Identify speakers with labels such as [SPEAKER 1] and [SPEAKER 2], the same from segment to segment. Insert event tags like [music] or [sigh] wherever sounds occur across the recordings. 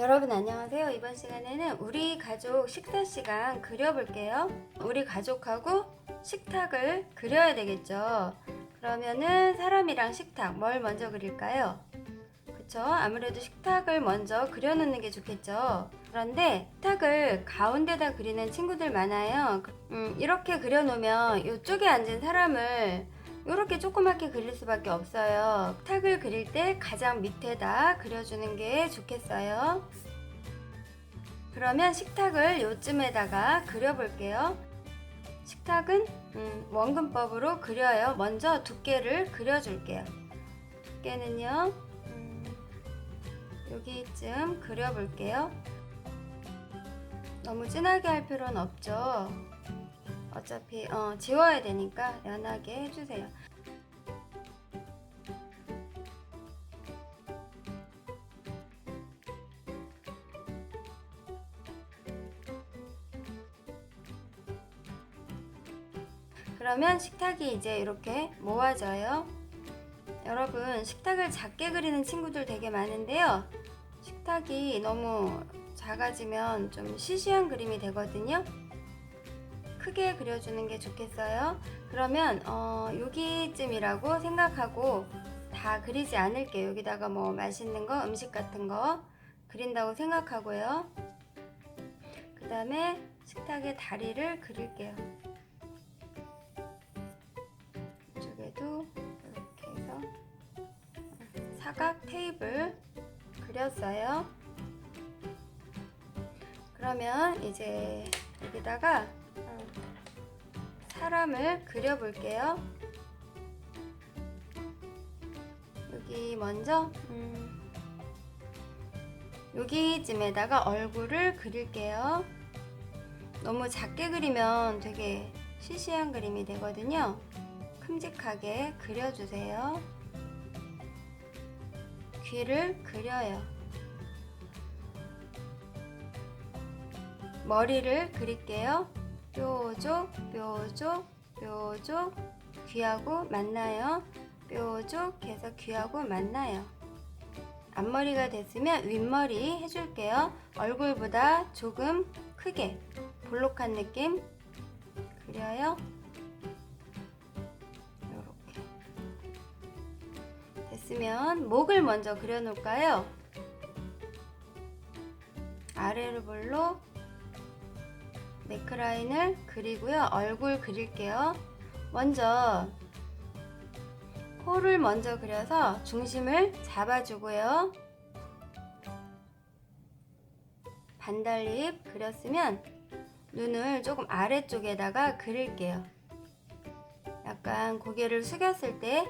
[SPEAKER 1] 여러분 안녕하세요. 이번 시간에는 우리 가족 식사 시간 그려볼게요. 우리 가족하고 식탁을 그려야 되겠죠. 그러면은 사람이랑 식탁 뭘 먼저 그릴까요? 그쵸? 아무래도 식탁을 먼저 그려놓는 게 좋겠죠. 그런데 식탁을 가운데다 그리는 친구들 많아요. 음, 이렇게 그려놓으면 이쪽에 앉은 사람을 이렇게 조그맣게 그릴 수밖에 없어요. 탁을 그릴 때 가장 밑에다 그려주는 게 좋겠어요. 그러면 식탁을 요쯤에다가 그려볼게요. 식탁은 음, 원근법으로 그려요. 먼저 두께를 그려줄게요. 두께는요, 음, 여기쯤 그려볼게요. 너무 진하게 할 필요는 없죠. 어차피 어, 지워야 되니까 연하게 해주세요. 그러면 식탁이 이제 이렇게 모아져요. 여러분, 식탁을 작게 그리는 친구들 되게 많은데요. 식탁이 너무 작아지면 좀 시시한 그림이 되거든요. 크게 그려주는 게 좋겠어요. 그러면 어, 여기쯤이라고 생각하고 다 그리지 않을게요. 여기다가 뭐 맛있는 거, 음식 같은 거 그린다고 생각하고요. 그 다음에 식탁의 다리를 그릴게요. 이쪽에도 이렇게 해서 사각 테이블 그렸어요. 그러면 이제 여기다가 어, 사람을 그려볼게요. 여기 먼저 음, 여기쯤에다가 얼굴을 그릴게요. 너무 작게 그리면 되게 시시한 그림이 되거든요. 큼직하게 그려주세요. 귀를 그려요. 머리를 그릴게요. 뾰족, 뾰족, 뾰족, 귀하고 만나요. 뾰족해서 귀하고 만나요. 앞머리가 됐으면 윗머리 해줄게요. 얼굴보다 조금 크게 볼록한 느낌 그려요. 이렇게 됐으면 목을 먼저 그려놓을까요? 아래로 볼록 네크라인을 그리고요. 얼굴 그릴게요. 먼저 코를 먼저 그려서 중심을 잡아주고요. 반달립 그렸으면 눈을 조금 아래쪽에다가 그릴게요. 약간 고개를 숙였을 때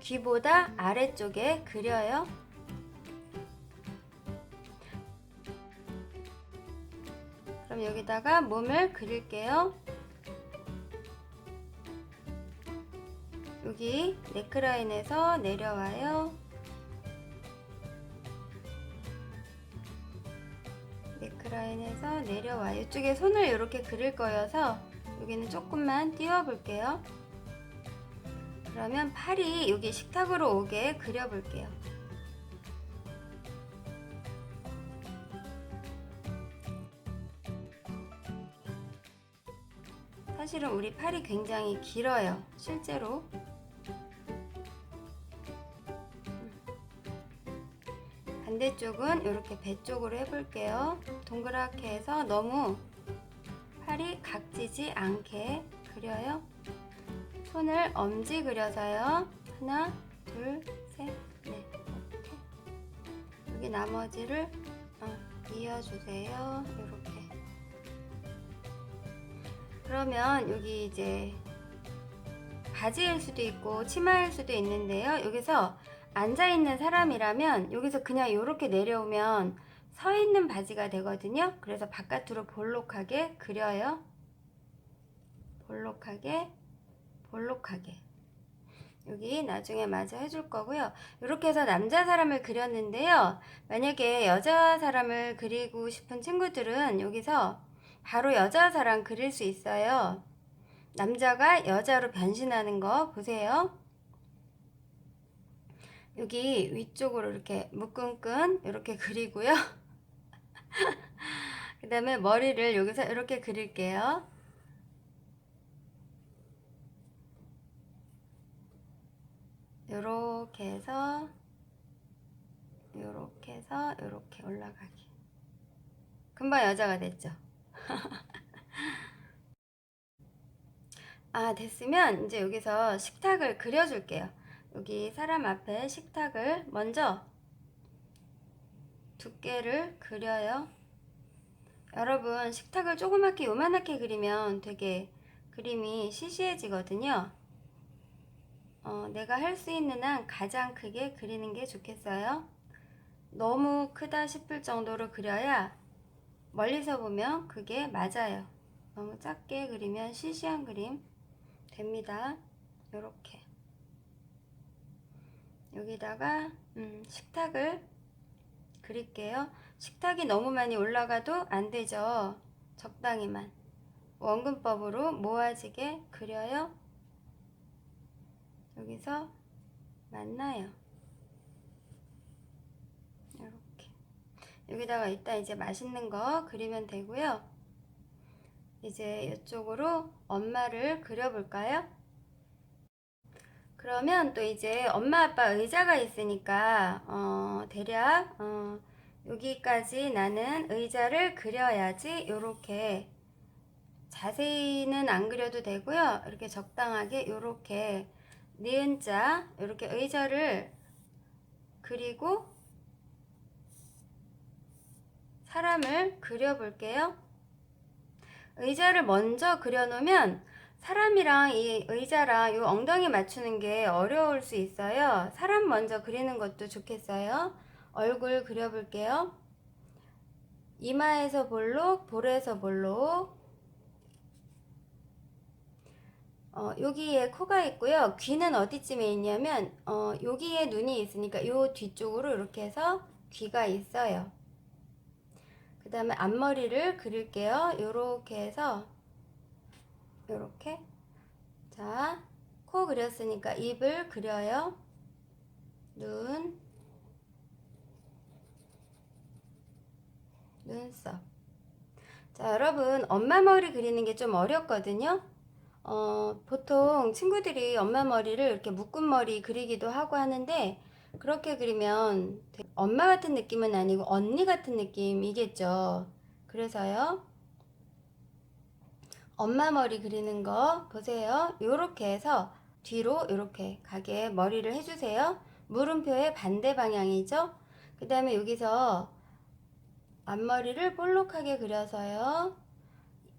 [SPEAKER 1] 귀보다 아래쪽에 그려요. 그럼 여기다가 몸을 그릴게요. 여기 네크라인에서 내려와요. 네크라인에서 내려와요. 이쪽에 손을 이렇게 그릴 거여서 여기는 조금만 띄워 볼게요. 그러면 팔이 여기 식탁으로 오게 그려 볼게요. 사실은 우리 팔이 굉장히 길어요. 실제로. 반대쪽은 이렇게 배 쪽으로 해볼게요. 동그랗게 해서 너무 팔이 각지지 않게 그려요. 손을 엄지 그려서요. 하나, 둘, 셋, 넷, 이렇게. 여기 나머지를 어, 이어주세요. 이렇게. 그러면 여기 이제 바지일 수도 있고 치마일 수도 있는데요. 여기서 앉아 있는 사람이라면 여기서 그냥 이렇게 내려오면 서 있는 바지가 되거든요. 그래서 바깥으로 볼록하게 그려요. 볼록하게, 볼록하게. 여기 나중에 마저 해줄 거고요. 이렇게 해서 남자 사람을 그렸는데요. 만약에 여자 사람을 그리고 싶은 친구들은 여기서 바로 여자 사람 그릴 수 있어요. 남자가 여자로 변신하는 거 보세요. 여기 위쪽으로 이렇게 묶음끈 이렇게 그리고요. [laughs] 그 다음에 머리를 여기서 이렇게 그릴게요. 요렇게 해서 요렇게 해서 요렇게 올라가기. 금방 여자가 됐죠? [laughs] 아, 됐으면 이제 여기서 식탁을 그려줄게요. 여기 사람 앞에 식탁을 먼저 두께를 그려요. 여러분, 식탁을 조그맣게 요만하게 그리면 되게 그림이 시시해지거든요. 어, 내가 할 수 있는 한 가장 크게 그리는 게 좋겠어요. 너무 크다 싶을 정도로 그려야 멀리서 보면 그게 맞아요. 너무 작게 그리면 시시한 그림 됩니다. 요렇게 여기다가 음, 식탁을 그릴게요. 식탁이 너무 많이 올라가도 안 되죠. 적당히만 원근법으로 모아지게 그려요. 여기서 만나요. 이렇게 여기다가 이따 이제 맛있는 거 그리면 되고요. 이제 이쪽으로 엄마를 그려볼까요? 그러면 또 이제 엄마 아빠 의자가 있으니까 어, 대략 어, 여기까지 나는 의자를 그려야지 요렇게 자세히는 안 그려도 되고요. 이렇게 적당하게 요렇게 니은자 이렇게 의자를 그리고 사람을 그려볼게요. 의자를 먼저 그려놓으면 사람이랑 이 의자랑 이 엉덩이 맞추는 게 어려울 수 있어요. 사람 먼저 그리는 것도 좋겠어요. 얼굴 그려볼게요. 이마에서 볼록, 볼에서 볼록. 어, 여기에 코가 있고요. 귀는 어디쯤에 있냐면, 어, 여기에 눈이 있으니까 요 뒤쪽으로 이렇게 해서 귀가 있어요. 그 다음에 앞머리를 그릴게요. 요렇게 해서 요렇게 자, 코 그렸으니까 입을 그려요. 눈 눈썹 자, 여러분 엄마 머리 그리는 게 좀 어렵거든요. 어, 보통 친구들이 엄마 머리를 이렇게 묶은 머리 그리기도 하고 하는데 그렇게 그리면 엄마 같은 느낌은 아니고 언니 같은 느낌이겠죠. 그래서요. 엄마 머리 그리는 거 보세요. 요렇게 해서 뒤로 이렇게 가게 머리를 해주세요. 물음표의 반대 방향이죠. 그 다음에 여기서 앞머리를 볼록하게 그려서요.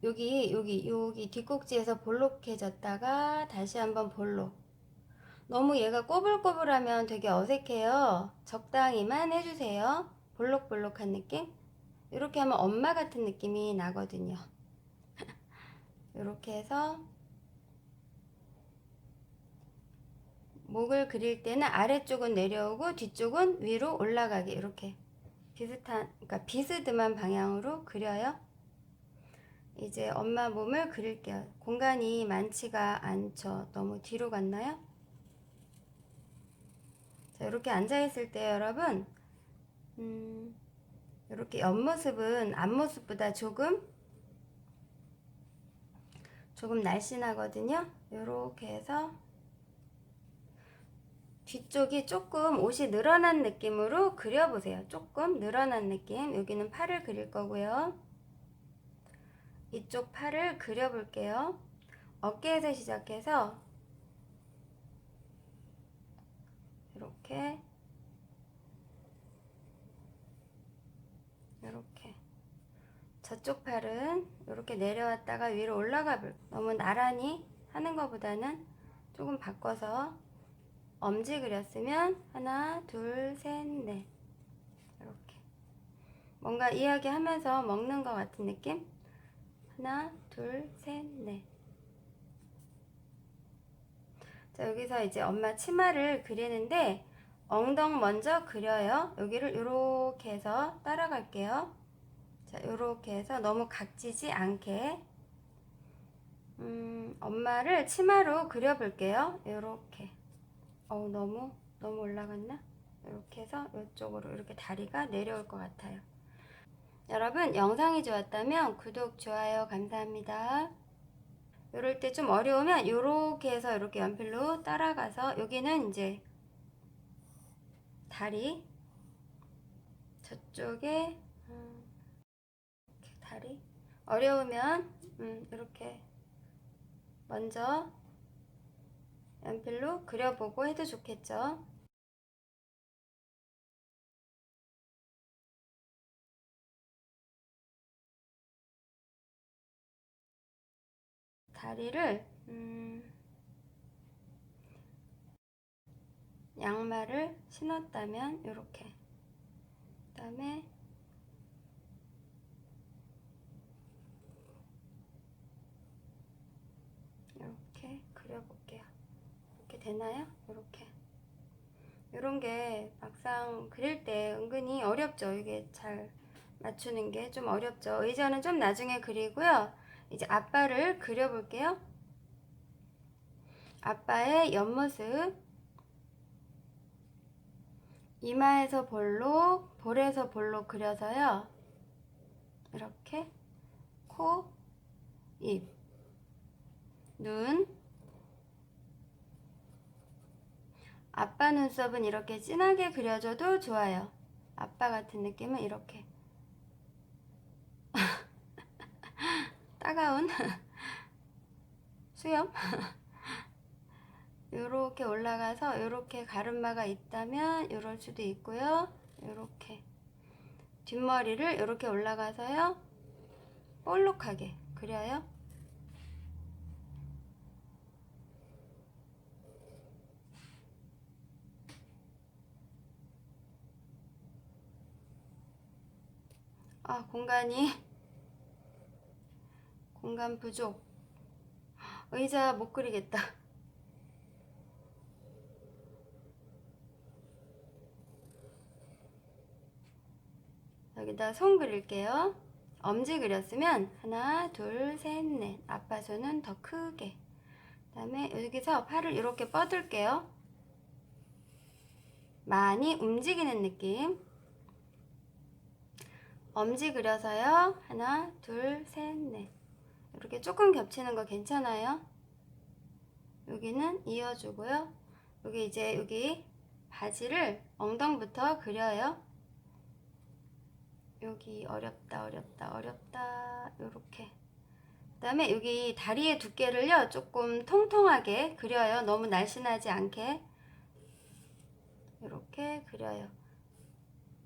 [SPEAKER 1] 여기 여기 여기 뒷꼭지에서 볼록해졌다가 다시 한번 볼록. 너무 얘가 꼬불꼬불하면 되게 어색해요. 적당히만 해주세요. 볼록볼록한 느낌. 이렇게 하면 엄마 같은 느낌이 나거든요. [laughs] 이렇게 해서 목을 그릴 때는 아래쪽은 내려오고 뒤쪽은 위로 올라가게 이렇게 비슷한 그러니까 비스듬한 방향으로 그려요. 이제 엄마 몸을 그릴게요. 공간이 많지가 않죠. 너무 뒤로 갔나요? 자, 이렇게 앉아있을 때 여러분, 음, 이렇게 옆모습은 앞모습보다 조금, 조금 날씬하거든요. 이렇게 해서 뒤쪽이 조금 옷이 늘어난 느낌으로 그려보세요. 조금 늘어난 느낌. 여기는 팔을 그릴 거고요. 이쪽 팔을 그려볼게요. 어깨에서 시작해서 이렇게. 이렇게. 저쪽 팔은 이렇게 내려왔다가 위로 올라가 볼 너무 나란히 하는 것보다는 조금 바꿔서 엄지 그렸으면 하나 둘셋넷. 이렇게. 뭔가 이야기하면서 먹는 것 같은 느낌? 하나 둘셋넷 자, 여기서 이제 엄마 치마를 그리는데 엉덩 먼저 그려요. 여기를 이렇게 해서 따라갈게요. 자, 이렇게 해서 너무 각지지 않게 음, 엄마를 치마로 그려볼게요. 이렇게. 어우, 너무 너무 올라갔나? 이렇게 해서 이쪽으로 이렇게 다리가 내려올 것 같아요. 여러분 영상이 좋았다면 구독, 좋아요 감사합니다. 이럴 때 좀 어려우면 이렇게 해서 이렇게 연필로 따라가서 여기는 이제 다리 저쪽에 음, 이렇게 다리 어려우면 음, 이렇게 먼저 연필로 그려보고 해도 좋겠죠. 다리를 음, 양말을 신었다면 이렇게 그다음에 이렇게 그려볼게요. 이렇게 되나요? 이렇게 이런 게 막상 그릴 때 은근히 어렵죠. 이게 잘 맞추는 게 좀 어렵죠. 의자는 좀 나중에 그리고요. 이제 아빠를 그려볼게요. 아빠의 옆모습. 이마에서 볼록, 볼에서 볼록 그려서요. 이렇게 코, 입, 눈. 아빠 눈썹은 이렇게 진하게 그려줘도 좋아요. 아빠 같은 느낌은 이렇게 따가운 [laughs] 수염? [laughs] 요렇게 올라가서 요렇게 가르마가 있다면 요럴 수도 있고요. 요렇게 뒷머리를 요렇게 올라가서요. 볼록하게 그려요. 아 공간이 공간 부족. 의자 못 그리겠다. 여기다 손 그릴게요. 엄지 그렸으면 하나, 둘, 셋, 넷. 아빠 손은 더 크게. 그 다음에 여기서 팔을 이렇게 뻗을게요. 많이 움직이는 느낌. 엄지 그려서요. 하나, 둘, 셋, 넷. 이렇게 조금 겹치는 거 괜찮아요? 여기는 이어주고요. 여기 이제 여기 바지를 엉덩부터 그려요. 여기 어렵다 어렵다 어렵다. 요렇게. 그 다음에 여기 다리의 두께를요 조금 통통하게 그려요. 너무 날씬하지 않게. 이렇게 그려요.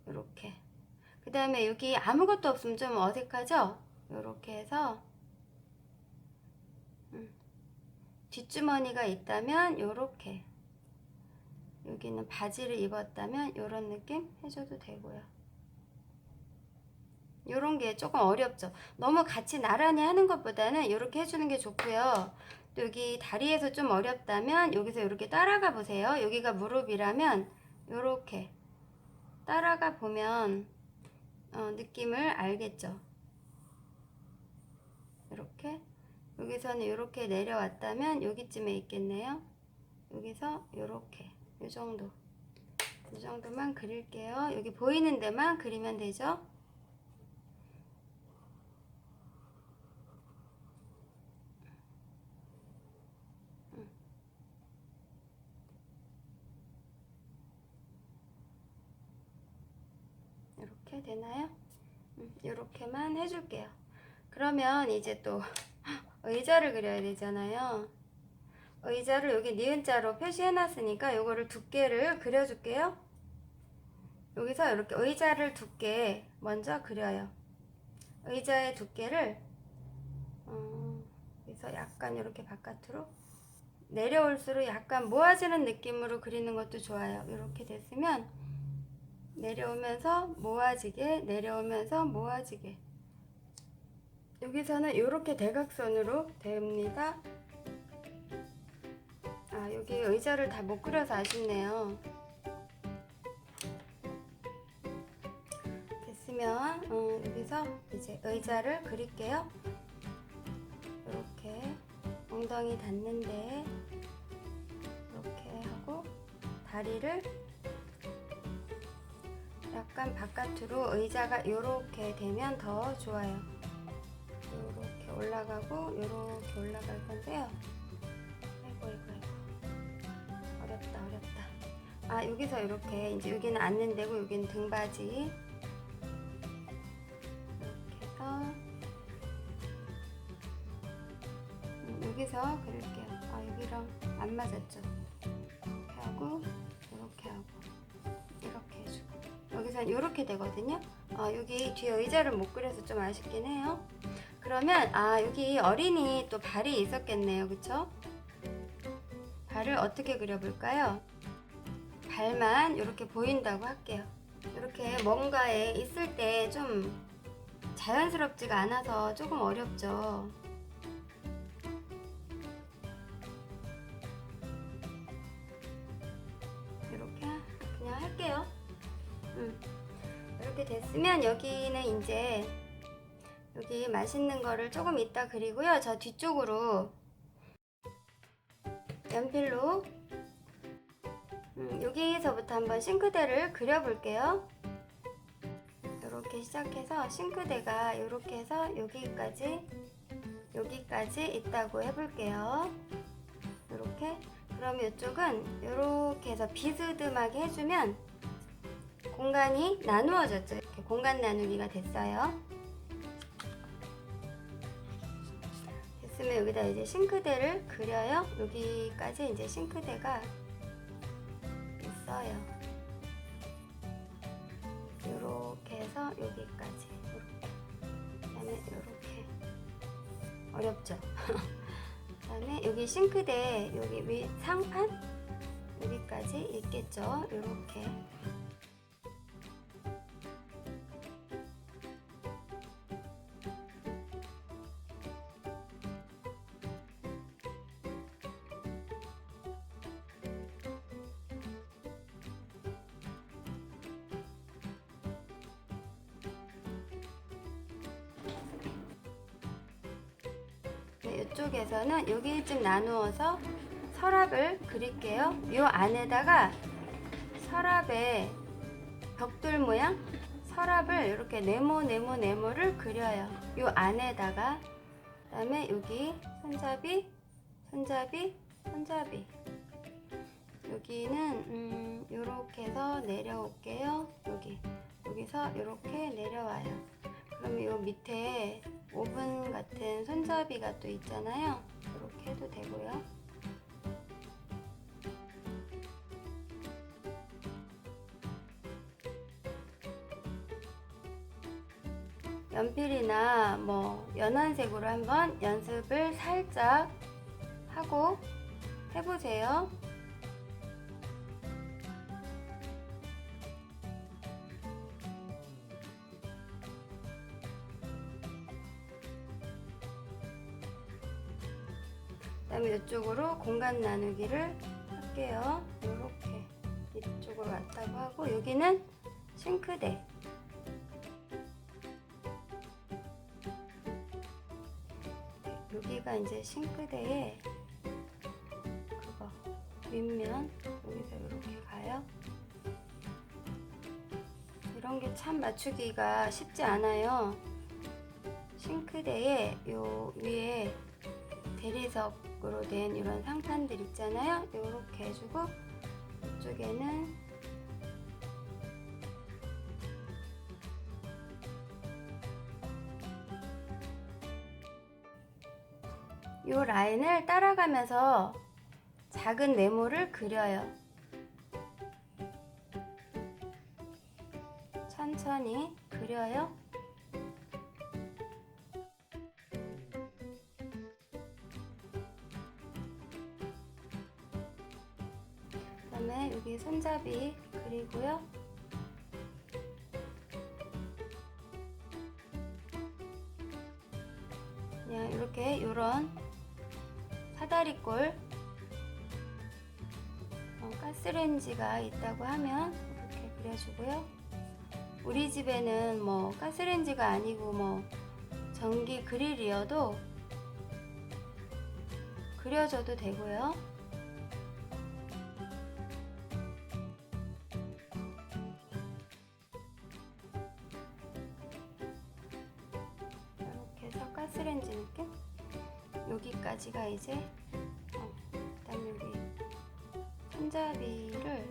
[SPEAKER 1] 이렇게. 그 다음에 여기 아무것도 없으면 좀 어색하죠? 이렇게 해서 뒷주머니가 있다면 요렇게. 여기는 바지를 입었다면 요런 느낌 해줘도 되고요. 요런 게 조금 어렵죠. 너무 같이 나란히 하는 것보다는 이렇게 해주는 게 좋고요. 또 여기 다리에서 좀 어렵다면 여기서 이렇게 따라가 보세요. 여기가 무릎이라면 요렇게 따라가 보면 어, 느낌을 알겠죠? 이렇게 여기서는 이렇게 내려왔다면 여기쯤에 있겠네요. 여기서 이렇게 이 정도 이 정도만 그릴게요. 여기 보이는 데만 그리면 되죠. 이렇게 되나요? 이렇게만 해줄게요. 그러면 이제 또 의자를 그려야 되잖아요. 의자를 여기 니은자로 표시해 놨으니까 요거를 두께를 그려줄게요. 여기서 이렇게 의자를 두께 먼저 그려요. 의자의 두께를 어, 여기서 약간 이렇게 바깥으로 내려올수록 약간 모아지는 느낌으로 그리는 것도 좋아요. 이렇게 됐으면 내려오면서 모아지게 내려오면서 모아지게 여기서는 이렇게 대각선으로 됩니다. 아 여기 의자를 다 못 그려서 아쉽네요. 됐으면 어, 여기서 이제 의자를 그릴게요. 이렇게 엉덩이 닿는데 이렇게 하고 다리를 약간 바깥으로 의자가 이렇게 되면 더 좋아요. 올라가고 이렇게 올라갈 건데요. 아이고 아이고 아이고 어렵다 어렵다. 아 여기서 이렇게 이제 여기는 앉는 데고 여기는 등받이 이렇게 해서 음, 여기서 그릴게요. 아 여기랑 안 맞았죠? 이렇게 하고 이렇게 하고 이렇게 해주고 여기선 이렇게 되거든요. 아 여기 뒤에 의자를 못 그려서 좀 아쉽긴 해요. 그러면 아 여기 어린이 또 발이 있었겠네요, 그쵸? 발을 어떻게 그려볼까요? 발만 이렇게 보인다고 할게요. 이렇게 뭔가에 있을 때 좀 자연스럽지가 않아서 조금 어렵죠. 이렇게 그냥 할게요. 음. 이렇게 됐으면 여기는 이제 여기 맛있는 거를 조금 이따 그리고요. 저 뒤쪽으로 연필로 음, 여기서부터 한번 싱크대를 그려볼게요. 이렇게 시작해서 싱크대가 이렇게 해서 여기까지 여기까지 있다고 해볼게요. 이렇게 그럼 이쪽은 이렇게 해서 비스듬하게 해주면 공간이 나누어졌죠. 이렇게 공간 나누기가 됐어요. 됐으면 여기다 이제 싱크대를 그려요. 여기까지 이제 싱크대가 있어요. 이렇게 해서 여기까지 그다음에 이렇게 어렵죠. [laughs] 그다음에 여기 싱크대 여기 위 상판 여기까지 있겠죠. 이렇게 2개쯤 나누어서 서랍을 그릴게요. 이 안에다가 서랍에 벽돌 모양 서랍을 이렇게 네모 네모 네모를 그려요. 이 안에다가 그다음에 여기 손잡이 손잡이 손잡이 여기는 음, 이렇게 해서 내려올게요. 여기 여기서 이렇게 내려와요. 그럼 이 밑에 오븐 같은 손잡이가 또 있잖아요. 이렇게 해도 되고요. 연필이나 뭐 연한 색으로 한번 연습을 살짝 하고 해보세요. 이쪽으로 공간 나누기를 할게요. 이렇게 이쪽으로 왔다고 하고 여기는 싱크대. 여기가 이제 싱크대에 그거 윗면 여기서 이렇게 가요. 이런 게 참 맞추기가 쉽지 않아요. 싱크대에 요 위에 대리석으로 된 이런 상판들 있잖아요. 이렇게 해주고 이쪽에는 이 라인을 따라가면서 작은 네모를 그려요. 천천히 그려요. 손잡이 그리고요. 그냥 이렇게 요런 사다리꼴 어, 가스레인지가 있다고 하면 이렇게 그려주고요. 우리 집에는 뭐 가스레인지가 아니고 뭐 전기 그릴이어도 그려줘도 되고요. 이제 어, 그다음 여기 손잡이를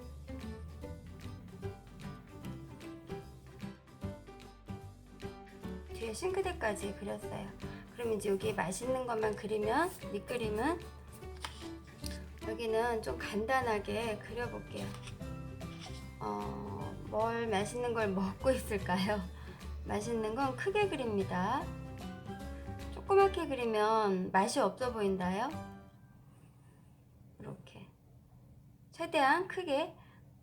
[SPEAKER 1] 뒤에 싱크대까지 그렸어요. 그럼 이제 여기 맛있는 것만 그리면 밑그림은 여기는 좀 간단하게 그려볼게요. 어, 뭘 맛있는 걸 먹고 있을까요? 맛있는 건 크게 그립니다. 조그맣게 그리면 맛이 없어 보인다요. 이렇게 최대한 크게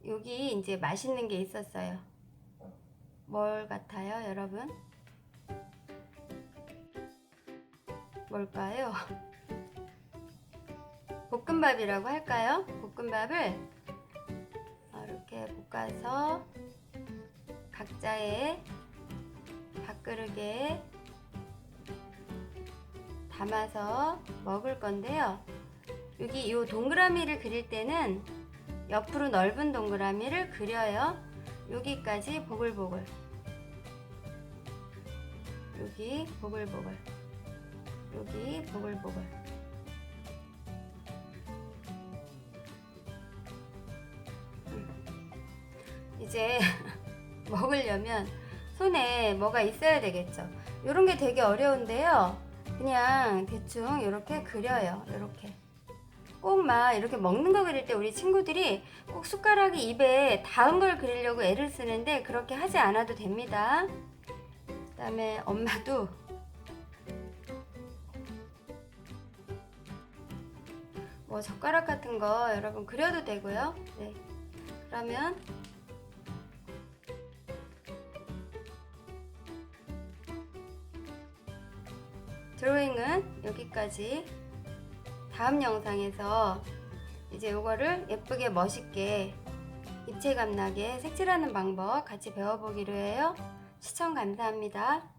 [SPEAKER 1] 여기 이제 맛있는 게 있었어요. 뭘 같아요, 여러분? 뭘까요? [laughs] 볶음밥이라고 할까요? 볶음밥을 이렇게 볶아서 각자의 밥그릇에 담아서 먹을 건데요. 여기 이 동그라미를 그릴 때는 옆으로 넓은 동그라미를 그려요. 여기까지 보글보글. 여기 보글보글. 여기 보글보글. 이제 [laughs] 먹으려면 손에 뭐가 있어야 되겠죠. 이런 게 되게 어려운데요. 그냥 대충 이렇게 그려요. 이렇게. 꼭 막 이렇게 먹는 거 그릴 때 우리 친구들이 꼭 숟가락이 입에 닿은 걸 그리려고 애를 쓰는데 그렇게 하지 않아도 됩니다. 그 다음에 엄마도 뭐 젓가락 같은 거 여러분 그려도 되고요. 네. 그러면 드로잉은 여기까지 다음 영상에서 이제 요거를 예쁘게 멋있게 입체감 나게 색칠하는 방법 같이 배워보기로 해요. 시청 감사합니다.